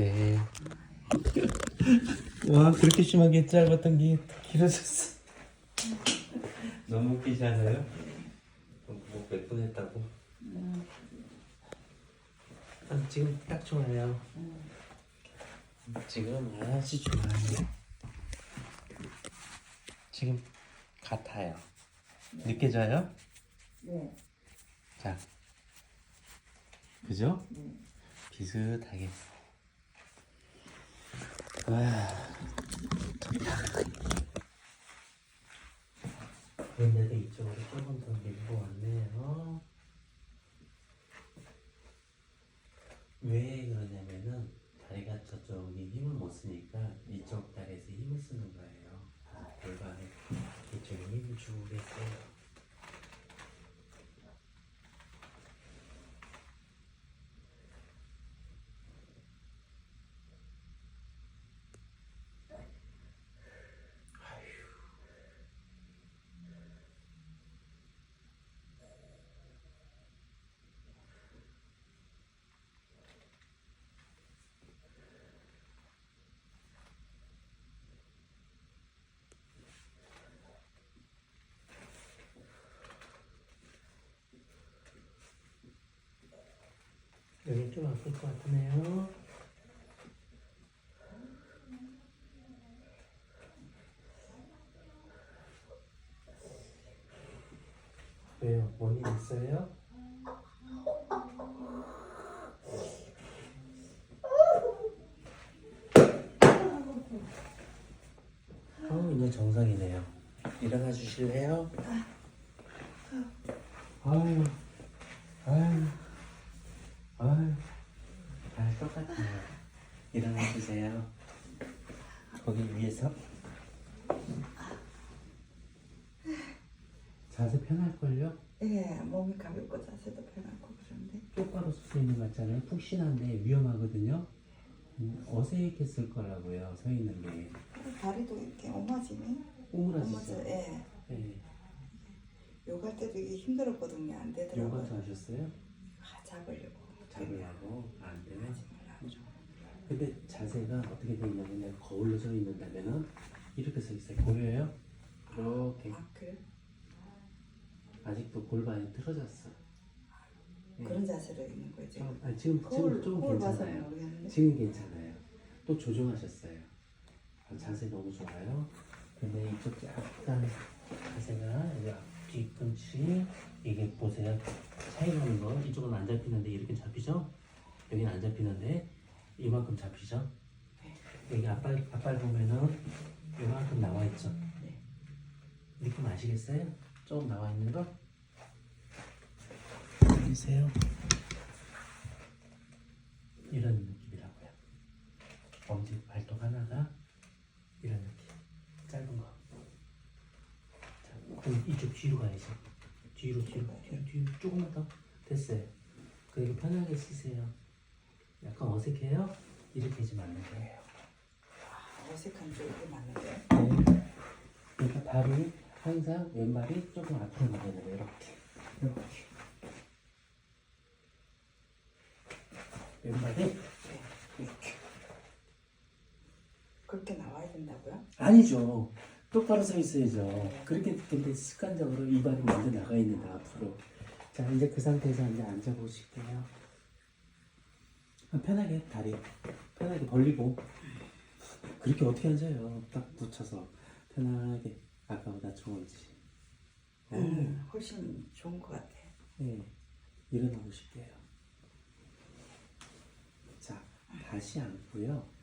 네. 와 그렇게 심하게 짧았던 게 길어졌어. 너무 웃기지 않아요? 뭐몇분 했다고? 아, 지금 딱 좋아요. 지금 아주 좋아요. 지금 같아요. 느껴져요? 네. 자, 그죠? 비슷하게. 와, 그런데도 이쪽으로 조금 더 밀고 왔네요. 왜 그러냐면은 다리가 저쪽이 힘을 못 쓰니까 이쪽 다리에서 힘을 쓰는 거예요. 아, 골반에 이쪽에 힘을 주고 계세요. 여기 좀 아플 것 같으네요. 왜요? 원인 있어요? 어, 이제 정상이네요. 일어나 주실래요? 아유, 아유. 아 똑같아요. 일어나 주세요. 거기 위에서 자세 편할걸요? 예, 몸이 가볍고 자세도 편하고 그런데 똑바로 서 있는 것 같잖아요. 푹신한데 위험하거든요. 음, 어색했을 거라고요. 서 있는 게 다리도 이렇게 엉망지네. 오므라지죠. 예. 네. 요갈 때도 이게 힘들었거든요. 안 되더라고요. 요가도 하셨어요? 아, 잡으려고. 잡으려고 안. 하지 말라고. 근데 자세가 어떻게 돼 있냐면 거울로 서 있는다면은 이렇게 서 있어요. 보여요? 이렇게 아, 그래? 아직도 골반이 틀어졌어. 네. 그런 자세로 있는 거죠. 좀, 아니, 지금 거울, 지금 좀 거울 괜찮아요. 모르겠는데. 지금 괜찮아요. 또 조정하셨어요. 아, 자세 너무 좋아요. 근데 이쪽 약간 자세가 앞 뒤꿈치 이게 보세요. 차이 나는 거 이쪽은 안 잡히는데 이렇게 잡히죠? 여기는 안 잡히는데 이만큼 잡히죠? 여기 앞발 앞발 보면은 이만큼 나와 있죠? 네. 느낌 아시겠어요? 조금 나와 있는 거? 보세요. 이런 느낌이라고요. 엄지 발톱 하나가 이런 느낌. 짧은 거. 자, 그럼 이쪽 뒤로 가야지. 뒤로, 뒤로, 뒤로, 뒤로. 조금만 더. 됐어요. 그리고 편하게 쓰세요. 약간 어색해요? 이렇게 하지 말는 거예요. 아, 어색한 쪽이 맞는데. 네. 그러니까 발이 항상 왼발이 조금 앞으로 나가야 돼요. 이렇게. 이렇게. 왼발이 이렇게. 그렇게 나와야 된다고요? 아니죠. 똑바로 서 있어야죠. 그렇게 근데 습관적으로 이 발이 먼저 나가 있는데 앞으로. 자 이제 그 상태에서 이제 앉아 보실게요. 편하게 다리 편하게 벌리고 그렇게 어떻게 앉아요? 딱 붙여서 편하게 아까보다 좋은지. 어, 음, 훨씬 좋은 것 같아. 네, 일어나 보실게요. 자, 다시 앉고요.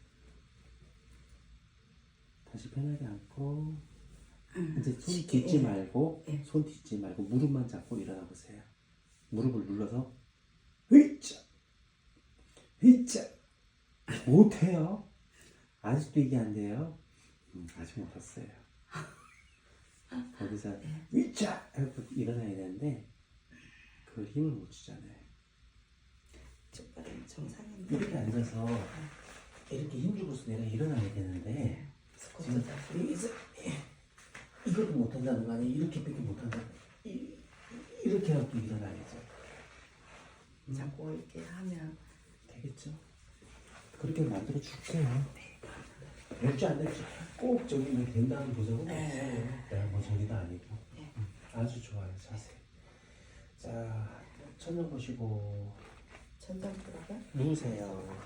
다시 편하게 앉고 이제 손 쉽게, 딛지 예. 말고 예. 손 딛지 말고 무릎만 잡고 일어나 보세요. 무릎을 눌러서 으이짜 으이짜 못해요. 아직도 이게 안 돼요. 음, 아직 못했어요. 거기서 으이짜 하고 일어나야 되는데 그걸 힘을 못 주잖아요. 쪽발은 정상인데. 이렇게 앉아서 이렇게 힘 주고서 내가 일어나야 되는데 지금. 여기서 이것도 못한다는 거 아니에요? 이렇게밖에 못한다. 이, 이렇게 하고 일어나야죠. 자꾸 이렇게 하면 되겠죠? 그렇게 만들어 줄게요. 될지 안 될지 꼭 저기 뭐 된다는 보장은 네. 없어요. 내가 뭐 저기도 아니고. 네. 음, 아주 좋아요 자세. 자 천장 보시고 전장 들어가? 누우세요.